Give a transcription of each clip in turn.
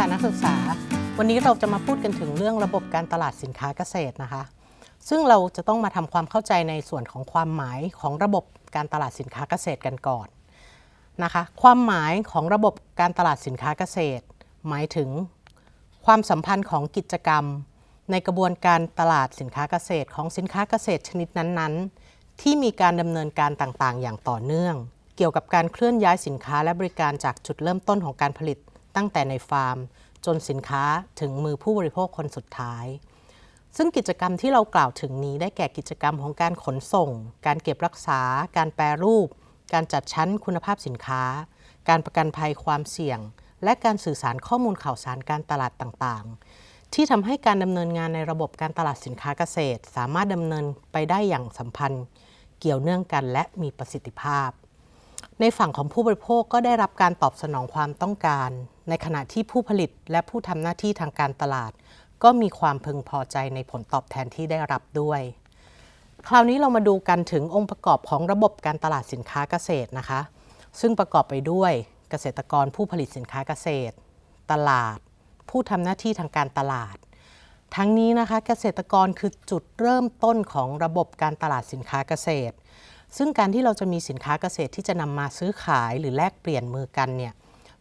ค่ะนักศึกษา วันนี้เราจะมาพูดกันถึงเรื่องระบบการตลาดสินค้าเกษตรนะคะ ซึ่งเราจะต้องมาทำความเข้าใจในส่วนของความหมายของระบบการตลาดสินค้าเกษตรกันก่อนนะคะ ความหมายของระบบการตลาดสินค้าเกษตร หมายถึงความสัมพันธ์ของกิจกรรม ในกระบวนการตลาดสินค้าเกษตรของสินค้าเกษตรชนิดนั้นๆ ที่มีการดำเนินการต่างๆ อย่างต่อเนื่อง เกี่ยวกับการเคลื่อนย้ายสินค้าและบริการจากจุดเริ่มต้นของการผลิต ตั้งแต่ในฟาร์ม จนสินค้าถึงมือผู้บริโภคคนสุดท้าย ซึ่งกิจกรรมที่เรากล่าวถึงนี้ได้แก่กิจกรรมของการขนส่ง การเก็บรักษา การแปรรูป การจัดชั้นคุณภาพสินค้า การประกันภัยความเสี่ยง และการสื่อสารข้อมูลข่าวสารการตลาดต่างๆ ที่ทำให้การดำเนินงานในระบบการตลาดสินค้าเกษตร สามารถดำเนินไปได้อย่างสัมพันธ์ เกี่ยวเนื่องกันและมีประสิทธิภาพ ในฝั่งของผู้บริโภคก็ได้รับการตอบสนองความต้องการ ในขณะที่ผู้ผลิตและผู้ทำหน้าที่ทางการตลาด ก็มีความพึงพอใจในผลตอบแทนที่ได้รับด้วย คราวนี้เรามาดูกันถึงองค์ประกอบของระบบการตลาดสินค้าเกษตรนะคะ ซึ่งประกอบไปด้วยเกษตรกรผู้ผลิตสินค้าเกษตร ตลาด ผู้ทำหน้าที่ทางการตลาด ทั้งนี้นะคะเกษตรกรคือจุดเริ่มต้นของระบบการตลาดสินค้าเกษตร ซึ่งการที่เราจะมีสินค้าเกษตรที่จะนำมาซื้อขายหรือแลกเปลี่ยนมือกันเนี่ย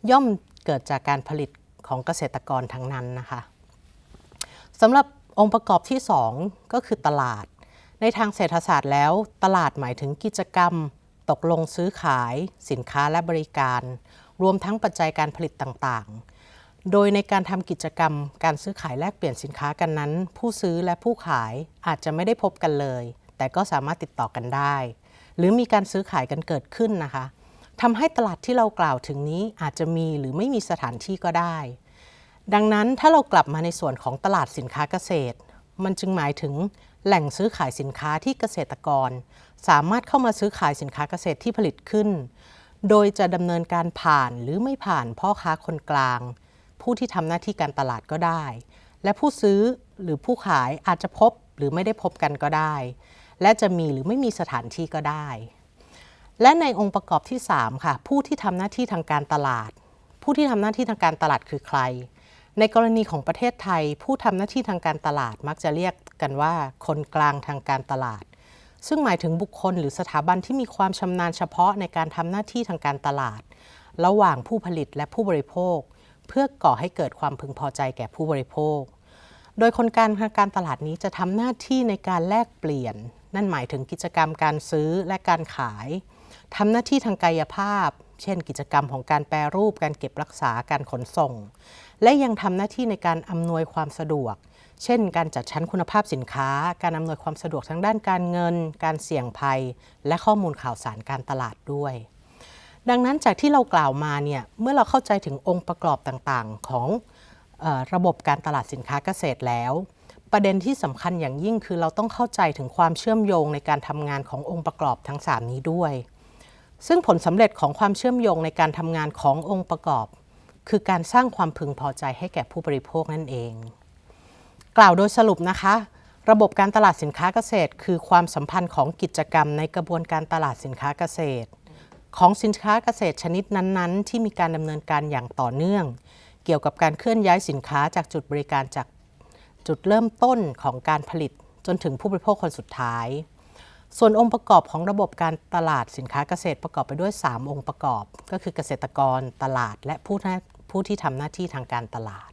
ย่อมเกิดจากการผลิตของเกษตรกรทั้งนั้นนะคะสำหรับองค์ประกอบที่ 2 ก็คือตลาด ในทางเศรษฐศาสตร์แล้ว ตลาดหมายถึงกิจกรรม ตกลงซื้อขาย สินค้าและบริการ รวมทั้งปัจจัยการผลิตต่างๆ โดยในการทำกิจกรรม การซื้อขายแลกเปลี่ยนสินค้ากันนั้น ผู้ซื้อและผู้ขายอาจจะไม่ได้พบกันเลย แต่ก็สามารถติดต่อกันได้ หรือมีการซื้อขายกันเกิดขึ้นนะคะทำให้ตลาดที่เรากล่าวถึงนี้อาจจะมีหรือไม่มีสถานที่ก็ได้ ดังนั้นถ้าเรากลับมาในส่วนของตลาดสินค้าเกษตร มันจึงหมายถึงแหล่งซื้อขายสินค้าที่เกษตรกร สามารถเข้ามาซื้อขายสินค้าเกษตรที่ผลิตขึ้น โดยจะดำเนินการผ่านหรือไม่ผ่านพ่อค้าคนกลาง ผู้ที่ทำหน้าที่การตลาดก็ได้ และผู้ซื้อหรือผู้ขายอาจจะพบหรือไม่ได้พบกันก็ได้ และจะมีหรือไม่มีสถานที่ก็ได้ และในองค์ประกอบที่ 3 ค่ะ ผู้ที่ทำหน้าที่ทางการตลาด ผู้ที่ทำหน้าที่ทางการตลาดคือใคร ในกรณีของประเทศไทย ผู้ทำหน้าที่ทางการตลาดมักจะเรียกกันว่า คนกลางทางการตลาด ซึ่งหมายถึงบุคคลหรือสถาบันที่มีความชำนาญเฉพาะในการทำหน้าที่ทางการตลาด ระหว่างผู้ผลิตและผู้บริโภค เพื่อก่อให้เกิดความพึงพอใจแก่ผู้บริโภคโดยคนกลางทางการตลาดนี้จะทำหน้าที่ในการแลกเปลี่ยน นั่นหมายถึงกิจกรรมการซื้อและการขายทำหน้าที่ทางกายภาพ เช่น กิจกรรมของการแปรรูป การเก็บรักษา การขนส่ง และยังทำหน้าที่ในการอำนวยความสะดวก เช่น การจัดชั้นคุณภาพสินค้า การอำนวยความสะดวกทางด้านการเงิน การเสี่ยงภัย และข้อมูลข่าวสารการตลาดด้วย ดังนั้นจากที่เรากล่าวมาเนี่ย เมื่อเราเข้าใจถึงองค์ประกอบต่างๆ ของออระบบการตลาดสินค้าเกษตรแล้ว ประเด็นที่สำคัญอย่างยิ่งคือเราต้องเข้าใจถึงความเชื่อมโยงในการทำงานขององค์ประกอบทั้ง 3 นี้ด้วย ซึ่งผลสำเร็จของความเชื่อมโยงในการทำงานขององค์ประกอบ คือการสร้างความพึงพอใจให้แก่ผู้บริโภคนั่นเอง กล่าวโดยสรุปนะคะ ระบบการตลาดสินค้าเกษตร คือความสัมพันธ์ของกิจกรรมในกระบวนการตลาดสินค้าเกษตร ของสินค้าเกษตรชนิดนั้น ๆ ที่มีการดำเนินการอย่างต่อเนื่อง เกี่ยวกับการเคลื่อนย้ายสินค้าจากจุดบริการจาก จุดเริ่มต้นของการผลิตจนถึงผู้บริโภคคนสุดท้าย ส่วนองค์ประกอบของระบบการตลาดสินค้าเกษตรประกอบไปด้วย 3 องค์ประกอบ ก็คือเกษตรกรตลาด และผู้ผู้ที่ทำหน้าที่ทางการตลาด